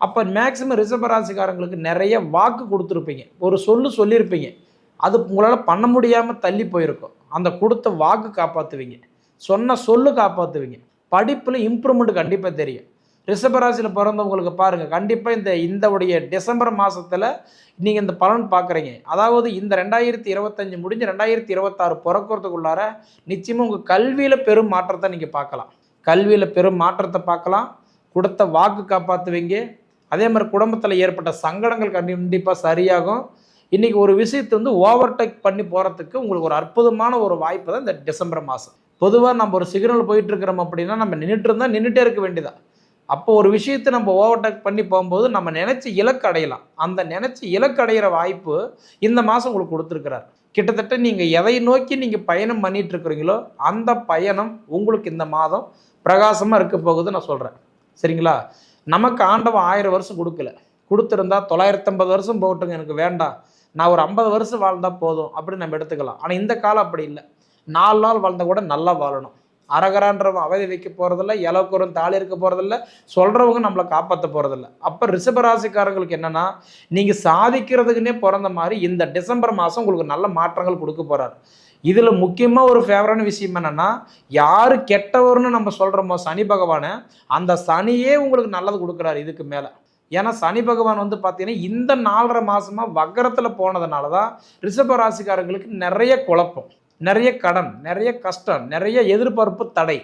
அப்போ மேக்ஸிமம் ரிசபராசிக்காரங்களுக்கு நிறைய வாக்கு கொடுத்துருப்பீங்க. ஒரு சொல்லு சொல்லியிருப்பீங்க. அது உங்களால் பண்ண முடியாமல் தள்ளி போயிருக்கும். அந்த கொடுத்த வாக்கு காப்பாற்றுவீங்க சொன்ன சொல்லு காப்பாற்றுவீங்க படிப்பில் இம்ப்ரூவ்மெண்ட் கண்டிப்பாக தெரியும். ரிஷபராசியில் பிறந்தவங்களுக்கு பாருங்கள் கண்டிப்பாக இந்த இந்த உடைய டிசம்பர் மாதத்தில் நீங்கள் இந்த பலன் பார்க்குறீங்க அதாவது இந்த ரெண்டாயிரத்தி இருபத்தஞ்சு முடிஞ்சு ரெண்டாயிரத்தி இருபத்தாறு பிறக்கிறதுக்குள்ளார நிச்சயமாக உங்கள் கல்வியில் பெரும் மாற்றத்தை நீங்கள் பார்க்கலாம். கல்வியில் பெரும் மாற்றத்தை பார்க்கலாம். கொடுத்த வாக்கு காப்பாற்றுவீங்க அதே மாதிரி குடும்பத்தில் ஏற்பட்ட சங்கடங்கள் கண்டிப்பாக சரியாகும். இன்றைக்கி ஒரு விஷயத்தை வந்து ஓவர்டேக் பண்ணி போகிறதுக்கு உங்களுக்கு ஒரு அற்புதமான ஒரு வாய்ப்பு தான் இந்த டிசம்பர் மாதம் பொதுவாக நம்ம ஒரு சிக்னல் போயிட்டுருக்கிறோம் அப்படின்னா நம்ம நின்றுட்டு இருந்தால் நின்றுட்டே இருக்க வேண்டியதான் அப்போ ஒரு விஷயத்தை நம்ம ஓவர்டேக் பண்ணி போகும்போது நம்ம நினச்சி இலக்கு அடையலாம். அந்த நினச்சி இலக்கு அடைகிற வாய்ப்பு இந்த மாதம் உங்களுக்கு கொடுத்துருக்கிறார். கிட்டத்தட்ட நீங்கள் எதை நோக்கி நீங்கள் பயணம் பண்ணிட்டு இருக்கிறீங்களோ அந்த பயணம் உங்களுக்கு இந்த மாதம் பிரகாசமாக இருக்க போகுது நான் சொல்கிறேன் சரிங்களா? நமக்கு ஆண்டவன் ஆயிரம் வருஷம் கொடுக்கல. கொடுத்துருந்தா தொள்ளாயிரத்தம்பது வருஷம் போகட்டுங்க எனக்கு வேண்டாம். நான் ஒரு ஐம்பது வருஷம் வாழ்ந்தால் போதும் அப்படின்னு நம்ம எடுத்துக்கலாம். ஆனால் இந்த காலம் அப்படி இல்லை. நாலு நாள் வாழ்ந்த கூட நல்லா வாழணும். அரகரான்றவன் அவதி வைக்க போகிறதில்ல இலக்குறம் தாலி இருக்க போகிறதில்ல சொல்கிறவங்க நம்மளை காப்பாற்ற போகிறதில்ல அப்போ ரிஷபராசிக்காரங்களுக்கு என்னென்னா நீங்கள் சாதிக்கிறதுக்குன்னே பிறந்த மாதிரி இந்த டிசம்பர் மாதம் உங்களுக்கு நல்ல மாற்றங்கள் கொடுக்க போகிறார் இதில் முக்கியமாக ஒரு ஃபேவரான விஷயம் என்னென்னா யார் கெட்டவர்னு நம்ம சொல்கிறோமோ சனி பகவானை அந்த சனியே உங்களுக்கு நல்லது கொடுக்குறாரு இதுக்கு மேலே. ஏன்னா சனி பகவான் வந்து பார்த்தீங்கன்னா இந்த நாலரை மாதமாக வக்கரத்தில் போனதுனால தான் ரிஷப ராசிக்காரங்களுக்கு நிறைய குழப்பம் நிறைய கடன் நிறைய கஷ்டம் நிறைய எதிர்பார்ப்பு தடை.